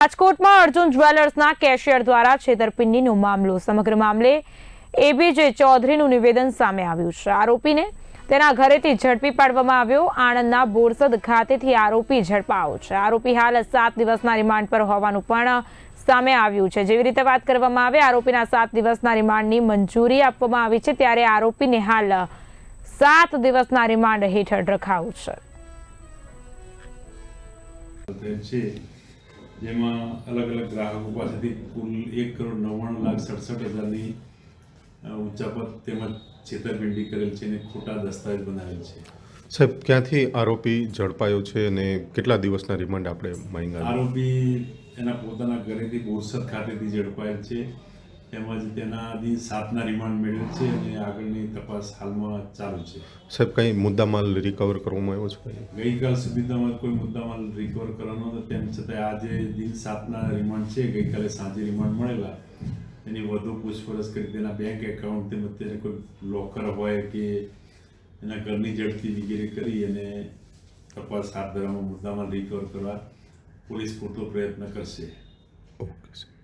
રાજકોટમાં અર્જુન જ્વેલર્સના કેશિયર દ્વારા છેતરપિંડીનો મામલો. સમગ્ર મામલે એબીજે ચૌધરીનું નિવેદન સામે આવ્યું છે. આરોપીને તેના ઘરેથી ઝડપી પાડવામાં આવ્યો. આણંદના બોરસદ ખાતેથી આરોપી ઝડપાયો છે. આરોપી હાલ સાત દિવસના રિમાન્ડ પર હોવાનું પણ સામે આવ્યું છે. જેવી રીતે વાત કરવામાં આવે, આરોપીના સાત દિવસના રિમાન્ડની મંજૂરી આપવામાં આવી છે ત્યારે આરોપીને હાલ સાત દિવસના રિમાન્ડ હેઠળ રખાયું છે. છે. જેમાં અલગ અલગ ગ્રાહકો પાસેથી કુલ એક કરોડ નવ્વાણું લાખ સડસઠ હજારની ઉચ્ચાપત તેમજ છેતરપિંડી કરેલ છે અને ખોટા દસ્તાવેજ બનાવેલ છે. સાહેબ ક્યાંથી આરોપી ઝડપાયો છે અને કેટલા દિવસના રિમાન્ડ આપણે માંગ્યા આરોપી એના પોતાના ઘરેથી બોરસદ ખાતેથી ઝડપાયેલ છે. તેમજ તેના તેનાથી સાતના રિમાન્ડ મેળવેલ છે અને આગળની તપાસ હાલમાં ચાલુ છે. સાહેબ કંઈ મુદ્દામાલ રિકવર કરવામાં આવ્યો છે ગઈકાલ ગઈકાલ સુધીમાં કોઈ મુદ્દામાલ રિકવર કરવાનો હતો તેમ છતાં આજે દિન સાતના રિમાન્ડ છે. ગઈકાલે સાંજે રિમાન્ડ મળેલા. એની વધુ પૂછપરછ કરી તેના બેંક એકાઉન્ટ તેમજ તેને કોઈ લોકર હોય કે એના ઘરની ઝડપી વગેરે કરી અને તપાસ હાથ ધરવામાં મુદ્દામાલ રિકવર કરવા પોલીસ પૂરતો પ્રયત્ન કરશે. ઓકે સાહેબ.